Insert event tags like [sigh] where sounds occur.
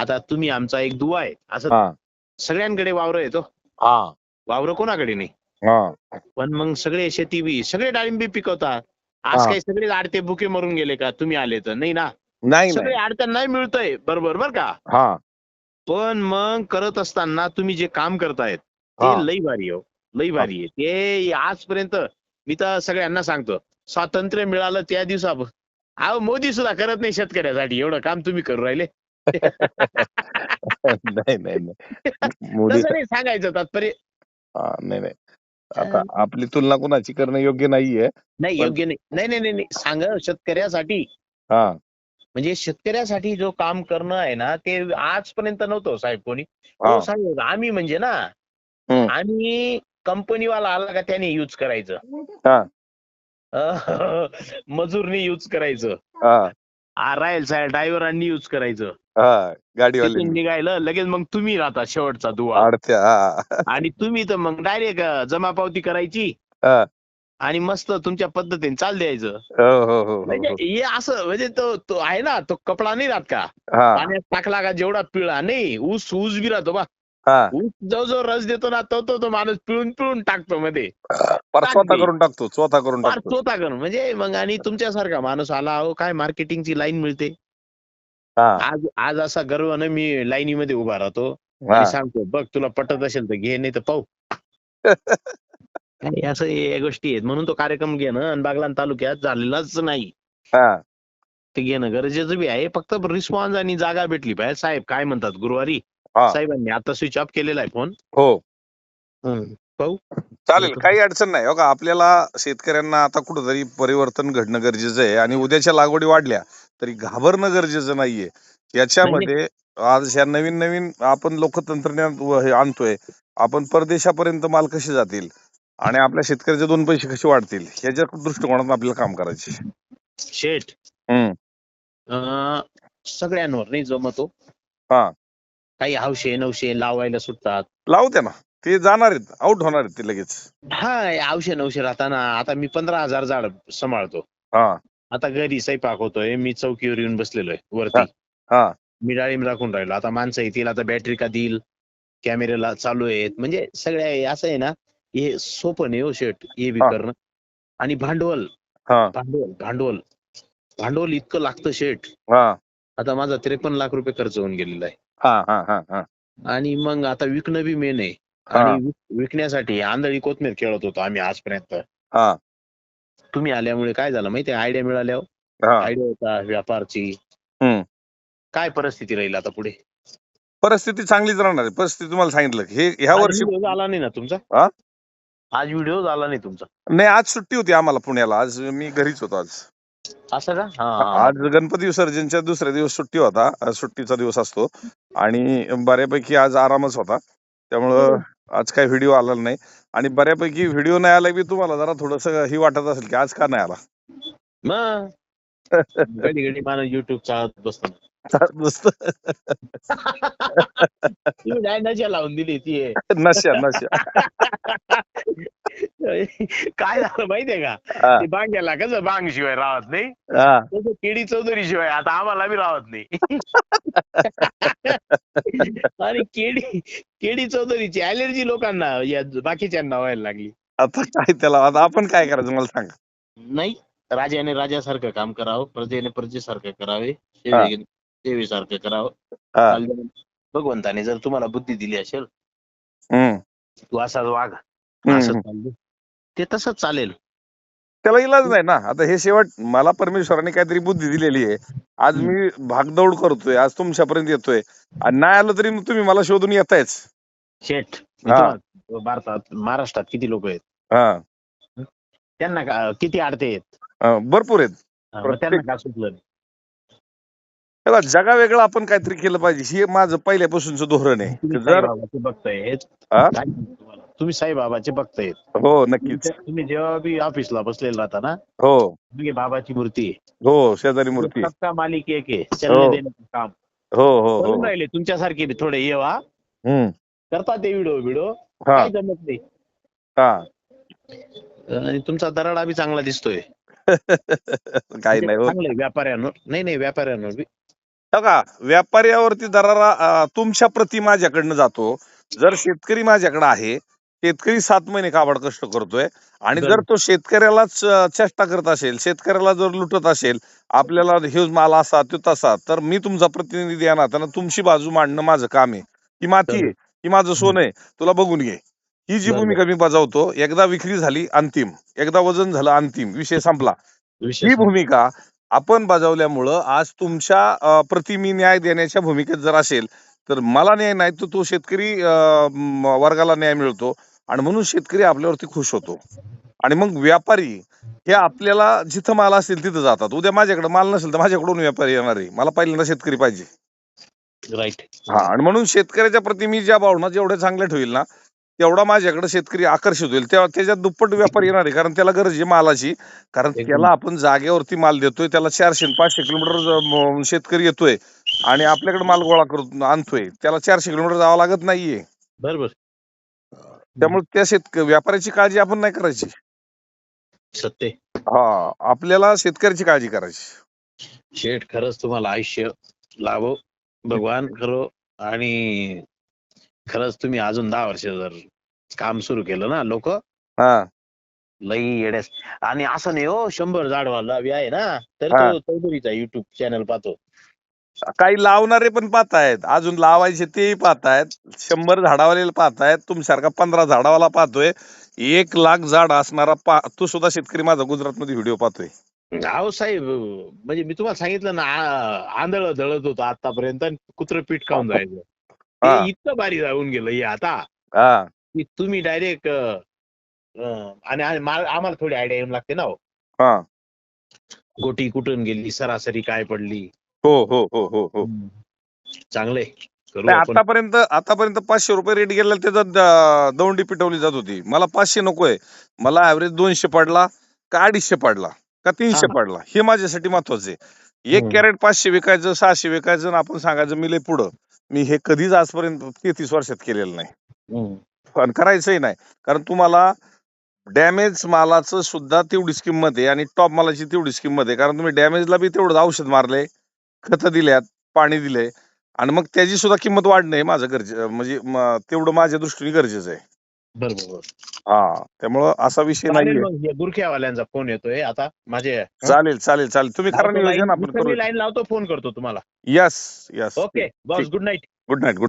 आता तुम्ही आमचा एक दुवा आहे. असं सगळ्यांकडे वावर येतो हा. वावर कोणाकडे नाही. हा. पण मग सगळे शेती बी सगळे डाळिंबी पिकवतात. आज. काही सगळे आडते बुके मरून गेले का? तुम्ही आले तर नाही ना? नाही सगळे आडत्या नाही मिळतंय. बरोबर बर का? हा. पण मग करत असताना तुम्ही जे काम करतायत. ते लई भारी हो. लई भारी आहे. ते आजपर्यंत मी तर सगळ्यांना सांगतो स्वातंत्र्य मिळालं त्या दिवसा अहो मोदी सुद्धा करत नाही शेतकऱ्यासाठी. एवढं काम तुम्ही करू राहिले. [laughs] नाही नाही नाही. तसं नाही सांगायचं तात्पर्य. हा, नाही नाही. आता आपली तुलना कोणाची करणं योग्य नाहीये नाही पण- योग्य नाही. नाही नाही नाही नाही. सांग शेतकऱ्यासाठी. हा. म्हणजे शेतकऱ्यासाठी जो काम करणं आहे ना ते आजपर्यंत नव्हतं साहेब कोणी. हा. हो आम्ही म्हणजे ना. आम्ही कंपनीवाला आला का त्याने युज करायचं. हा. अं, [laughs] मजूरनी युज करायचं. हा. राहील साहेब ड्रायव्हरांनी युज करायचं. हा गाडीवाले तिथून निघायलं लगेच मग तुम्ही राहता शेवटचा दुवा. हा आणि तुम्ही तर मग डायरेक्ट जमापावती करायची. हा. आणि मस्त तुमच्या पद्धतीने चाल द्यायचं. हो हो हो हो म्हणजे हो. हे असं म्हणजे तो तो आहे ना तो कपडा नाही राहत का? हा. पाण्यात टाकला का जेवढा पिळा नाही ऊस ऊस बी राहतो बा. हा. ऊस जो जो रस देतो ना तो तो तो माणूस पिळून पिळून टाकतो मध्ये. स्वतः. करून टाकतो स्वतः करून फार टाकतो. स्वतः करून. म्हणजे मग आणि तुमच्यासारखा माणूस आला अहो काय मार्केटिंगची लाईन मिळते? हा. आज आज असा गर्वानं मी लाईनीमध्ये उभा राहतो हा. आणि सांगतो बघ तुला पटत असेल तर घे नाही तर पाहू. [laughs] आणि असं या गोष्टी आहेत. म्हणून तो कार्यक्रम घेणं आणि बागलान तालुक्यात झालेलाच नाही. हा. ते घेणं गरजेचं बी आहे. फक्त रिस्पॉन्स आणि जागा भेटली पाहिजे. साहेब काय म्हणतात? गुरुवारी? हा. साहेबांनी आता स्विच ऑफ केलेला आहे फोन हो. पाहू. चालेल काही अडचण नाही. हो का? आपल्याला शेतकऱ्यांना आता कुठंतरी परिवर्तन घडणं गरजेचं आहे आणि उद्याच्या लागवडी वाढल्या तरी घाबरणं गरजेचं नाहीये. याच्यामध्ये आज ह्या नवीन नवीन आपण लोक तंत्रज्ञान व हे आणतोय आपण परदेशापर्यंत माल कसे जातील आणि आपल्या शेतकऱ्याचे दोन पैसे कसे वाढतील ह्याच्या दृष्टिकोनातून आपल्याला काम करायचे शेठ. हम्म. अं, सगळ्यांवर नाही जमतो हा. काही हौशे नवशे लावायला सुटतात. लावू त्या ना. ते जाणार आहेत. आउट होणार आहेत ते लगेच. हा औषध नवशे राहताना आता मी पंधरा हजार झाड सांभाळतो. हा. आता घरी स्वयंपाक होतोय. मी चौकीवर येऊन बसलेलो आहे वरती. हा मी डाळिंब राखून राहिलो. आता माणसं येतील आता बॅटरी का देईल? कॅमेऱ्याला चालू आहेत. म्हणजे सगळ्या असं आहे ना हे सोपं नाही हो शेट. हे बी हा. करणं. आणि भांडवल. हा. भांडवल भांडवल. भांडवल इतकं लागतं शेट. हा. आता माझा त्रेपन्न लाख रुपये खर्च होऊन गेलेला आहे. हा हा हा हा. आणि मग आता विकणं बी मेन आहे. हा. आणि विक- विकण्यासाठी आंधळी कोथमीर खेळत होतो आम्ही आजपर्यंत. हा. तुम्ही आल्यामुळे काय झालं माहितीये आयडिया मिळाल्यावर? हा. आयडिया होता व्यापारची. हम्म. काय परिस्थिती राहील आता पुढे? परिस्थिती चांगलीच राहणार आहे. परिस्थिती तुम्हाला सांगितलं. हे ह्या आज वर्षी व्हिडिओ आला नाही ना तुमचा? हा? आज व्हिडिओ झाला नाही तुमचा. नाही आज सुट्टी होती आम्हाला पुण्याला. आज मी घरीच होतो आज. असं का? हा, हा. आज गणपती विसर्जनच्या दुसऱ्या दिवस सुट्टी होता. सुट्टीचा दिवस असतो. आणि बऱ्यापैकी आज आरामच होता. त्यामुळं आज काही व्हिडिओ आला नाही. आणि बऱ्यापैकी व्हिडिओ नाही आला बी तुम्हाला जरा थोडस ही वाटत असेल की आज का नाही आला? मग? घडी घडी माणूस युट्यूब चालत बसतो. नाही नशा लावून दिली ती. नशा नशा. काय झालं माहितीये का? हा, ते बांग्याला कसं बांग शिवाय राहत नाही. हा. तसं केडी चौधरी शिवाय आता आम्हाला बी राहत नाही. [laughs] आणि केडी केडी चौधरीची अलर्जी लोकांना या बाकीच्यांना व्हायला लागली. आता काय त्याला आता आपण काय करायचं मला सांगा. नाही राजाने राजासारखं काम करावं प्रजेने प्रजेसारखं करावे सेवे सेवेसारखं करावं. हा. भगवंताने जर तुम्हाला बुद्धी दिली असेल हम्म, तू असाच वाघ. हम्म. असं चाललं ते तसंच चालेल. त्याला इलाज नाही ना. आता हे शेवट मला परमेश्वराने काहीतरी बुद्धी दिलेली आहे. आज मी भागदौड करतोय. आज तुमच्यापर्यंत येतोय. आणि नाही आलं तरी तुम्ही मला शोधून येतायच. शेठ हा. भारतात महाराष्ट्रात किती लोक आहेत? हा. त्यांना का- किती अडते आहेत? हा, भरपूर आहेत. हा, मग त्यांना का सुचलं नाही? त्याला जगा वेगळं आपण काहीतरी केलं पाहिजे. हे माझं पहिल्यापासूनच धोरण आहे. तुम्ही जर हा? काय? तुम्हाला? तुम्ही साईबाबाचे भक्त आहेत. हो नक्कीच. तुम्ही- जेव्हा बी ऑफिसला बसलेला राहता ना हो. तुम्ही बाबाची मूर्ती आहे. हो शेजारी मूर्ती मालिक एक आहे. चलने हो. देण्याचं काम. हो हो हो. करून राहिले तुमच्यासारखे बी थोडे येवा हम्म. करतात ते व्हिडिओ व्हिडिओ हा. काय जमत नाही. हा. आणि तुमचा दराडा बी चांगला दिसतोय. [laughs] काही नाही हो. चांगलं आहे व्यापाऱ्यांवर. नाही नाही व्यापाऱ्यांवर बी. बघा व्यापाऱ्यावरती दरारा अं, तुमच्या प्रती माझ्याकडनं जातो. जर [laughs] शेतकरी माझ्याकडे आहे शेतकरी सात महिने काबाड कष्ट करतोय आणि जर. तो शेतकऱ्यालाच अं, चेष्टा करत असेल शेतकऱ्याला जर लुटत असेल आपल्याला हे माल असा तो तसा तर मी तुमचा प्रतिनिधी आहे ना त्यांना तुमची बाजू मांडणं माझं काम आहे. ही माती आहे ही माझं सोनं आहे तुला बघून घे. ही जी. भूमिका मी बजावतो एकदा विक्री झाली अंतिम. एकदा वजन झालं अंतिम. विषय संपला. ही. भूमिका आपण बजावल्यामुळं आज तुमच्या प्रति मी न्याय देण्याच्या भूमिकेत जर असेल तर मला न्याय नाही तर तो शेतकरी वर्गाला न्याय मिळतो. आणि म्हणून शेतकरी आपल्यावरती खुश होतो. आणि मग व्यापारी हे आपल्याला जिथं माल असेल तिथं जातात. उद्या माझ्याकडे माल नसेल तर माझ्याकडून व्यापारी येणार आहे. मला पहिल्यांदा शेतकरी पाहिजे. राईट हा आणि म्हणून शेतकऱ्याच्या प्रति मी ज्या भावना जेवढ्या चांगल्या ठेवील ना तेवढा माझ्याकडे शेतकरी आकर्षित होईल. तेव्हा त्याच्यात दुप्पट व्यापारी येणार आहे. कारण त्याला गरज आहे मालाची. कारण. त्याला आपण जागेवरती माल देतोय. त्याला चारशे पाचशे किलोमीटर शेतकरी येतोय. आणि आपल्याकडे माल गोळा करून आणतोय. त्याला चारशे किलोमीटर जावं लागत नाहीये. बरोबर. त्यामुळे त्या शेतक व्यापाऱ्याची काळजी आपण नाही करायची. सत्य हा आपल्याला शेतकऱ्याची काळजी करायची. शेठ खरंच तुम्हाला आयुष्य लाभो. भगवान [laughs] करो आणि खरंच तुम्ही अजून दहा वर्ष जर काम सुरू केलं ना लोक. हा. लई येड्यास. आणि असं नाही हो शंभर झाडवाला बी आहे ना. तर हा. तो चौधरीचा युट्यूब चॅनल पाहतो. काही लावणारे पण पाहतायत. अजून लावायचे तेही पाहतायत. शंभर झाडावाले पाहतायत. तुमच्यासारखा पंधरा झाडावाला पाहतोय. एक लाख झाड असणारा पा तो सुद्धा शेतकरी माझा गुजरात मध्ये व्हिडिओ पाहतोय. अहो साहेब म्हणजे मी तुम्हाला सांगितलं ना आ- आंधळ दळत होतो आतापर्यंत कुत्र पीठ खाऊन जायचं हा. ते इतकं भारी जाऊन गेलं हे आता. हा. की तुम्ही डायरेक्ट आणि आम्हाला थोडी आयडिया येऊन लागते ना हो. हा. गोटी कुठून गेली सरासरी काय पडली? हो हो हो हो हो. चांगले नाही आतापर्यंत आतापर्यंत पाचशे रुपये रेट गेला त्याच्यात द- दौंडी पिटवली जात होती. मला पाचशे नकोय. मला ऍव्हरेज दोनशे पडला का अडीचशे पडला का तीनशे हा. पडला हे माझ्यासाठी महत्वाचं आहे. एक हम्म. कॅरेट पाचशे विकायचं सहाशे विकायचं आणि आपण सांगायचं मी लय पुढं. मी हे कधीच आजपर्यंत तेहतीस वर्षात केलेलं नाही. पण करायचंही नाही. कारण तुम्हाला डॅमेज मालाचं सुद्धा तेवढीच किंमत आहे आणि टॉप मालाची तेवढीच किंमत आहे. कारण तुम्ही डॅमेजला बी तेवढं औषध मारले खतं दिल्यात पाणी दिले आणि मग त्याची सुद्धा किंमत वाढणं हे माझं गरजे म्हणजे म- तेवढं माझ्या दृष्टीने गरजेचं आहे. बरोबर. हा त्यामुळं असा विषय चालेल नाहीये. मग हे गुरख्यावाल्यांचा फोन येतोय. आता माझे चालेल चालेल चालेल. तुम्ही करा नियोजन आपण करू. लाईन लावतो फोन करतो तुम्हाला. Yes yes okay boss. Good night good night good